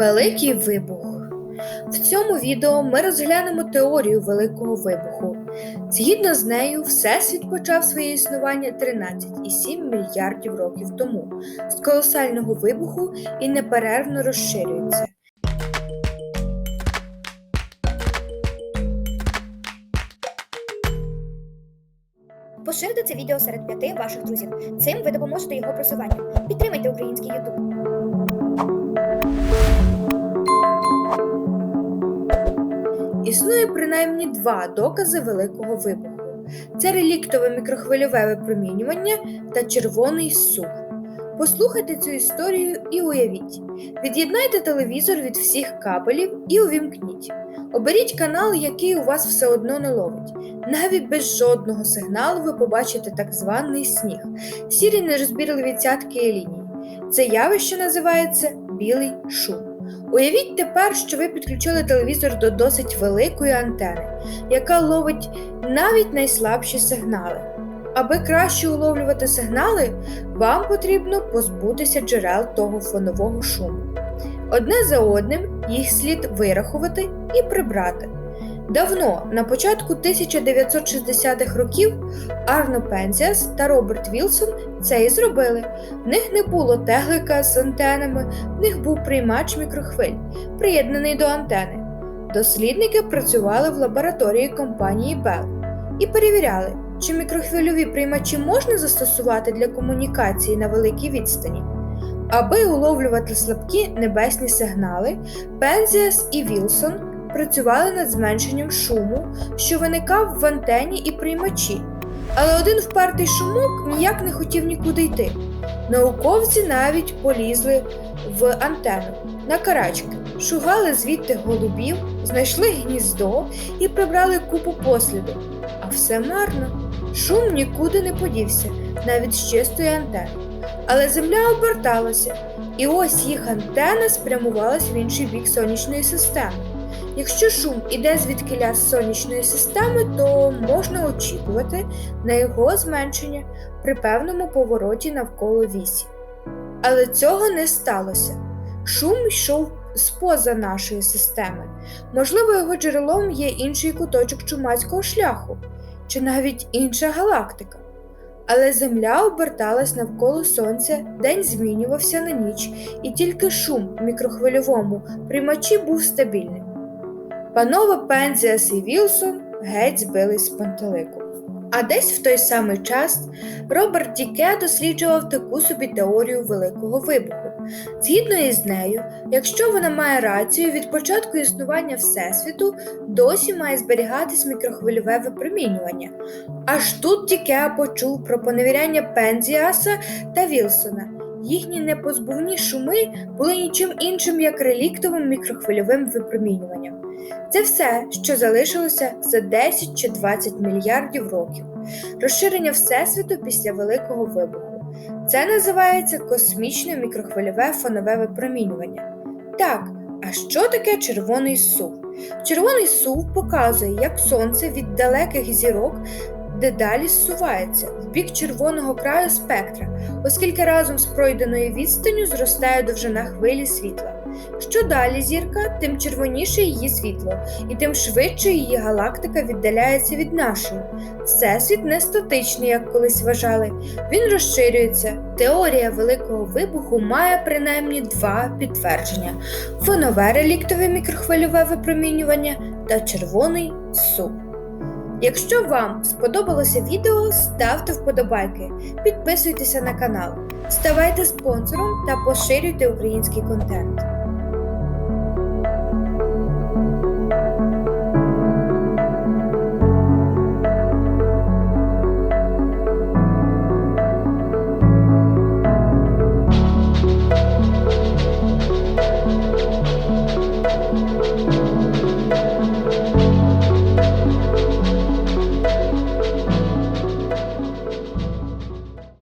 Великий вибух. В цьому відео ми розглянемо теорію Великого вибуху. Згідно з нею, Всесвіт почав своє існування 13,7 мільярдів років тому з колосального вибуху і неперервно розширюється. Поширте це відео серед п'яти ваших друзів. Цим ви допоможете його просуванню. Підтримайте український YouTube. Існує принаймні два докази Великого вибуху: це реліктове мікрохвильове випромінювання та червоний сув. Послухайте цю історію і уявіть. Від'єднайте телевізор від всіх кабелів і увімкніть. Оберіть канал, який у вас все одно не ловить. Навіть без жодного сигналу ви побачите так званий сніг, сірі нерозбірливі цятки і лінії. Це явище називається білий шум. Уявіть тепер, що ви підключили телевізор до досить великої антени, яка ловить навіть найслабші сигнали. Аби краще уловлювати сигнали, вам потрібно позбутися джерел того фонового шуму. Одне за одним їх слід вирахувати і прибрати. Давно, на початку 1960-х років, Арно Пензіас та Роберт Вілсон це і зробили. В них не було теглика з антенами, в них був приймач мікрохвиль, приєднаний до антени. Дослідники працювали в лабораторії компанії Bell і перевіряли, чи мікрохвильові приймачі можна застосувати для комунікації на великій відстані. Аби уловлювати слабкі небесні сигнали, Пензіас і Вілсон працювали над зменшенням шуму, що виникав в антені і приймачі. Але один впертий шумок ніяк не хотів нікуди йти. Науковці навіть полізли в антенну на карачки, шугали звідти голубів, знайшли гніздо і прибрали купу посліду. А все марно. Шум нікуди не подівся, навіть з чистої антени. Але земля оберталася, і ось їх антена спрямувалась в інший бік сонячної системи. Якщо шум іде звідкиля з сонячної системи, то можна очікувати на його зменшення при певному повороті навколо вісі. Але цього не сталося. Шум йшов споза нашої системи. Можливо, його джерелом є інший куточок чумацького шляху, чи навіть інша галактика. Але Земля оберталась навколо Сонця, день змінювався на ніч, і тільки шум в мікрохвильовому приймачі був стабільним. Панове Пензіас і Вілсон геть збились з пантелику. А десь в той самий час Роберт Діке досліджував таку собі теорію Великого вибуху. Згідно із нею, якщо вона має рацію, від початку існування Всесвіту досі має зберігатись мікрохвильове випромінювання. Аж тут Діке почув про поневіряння Пензіаса та Вілсона. Їхні непозбувні шуми були нічим іншим, як реліктовим мікрохвильовим випромінюванням. Це все, що залишилося за 10 чи 20 мільярдів років. Розширення Всесвіту після Великого вибуху. Це називається космічне мікрохвильове фонове випромінювання. Так, а що таке червоний сув? Червоний сув показує, як сонце від далеких зірок дедалі зсувається в бік червоного краю спектра, оскільки разом з пройденою відстанню зростає довжина хвилі світла. Що далі зірка, тим червоніше її світло, і тим швидше її галактика віддаляється від нашої. Всесвіт не статичний, як колись вважали, він розширюється. Теорія Великого вибуху має принаймні два підтвердження: фонове реліктове мікрохвильове випромінювання та червоний суп. Якщо вам сподобалося відео, ставте вподобайки, підписуйтеся на канал, ставайте спонсором та поширюйте український контент.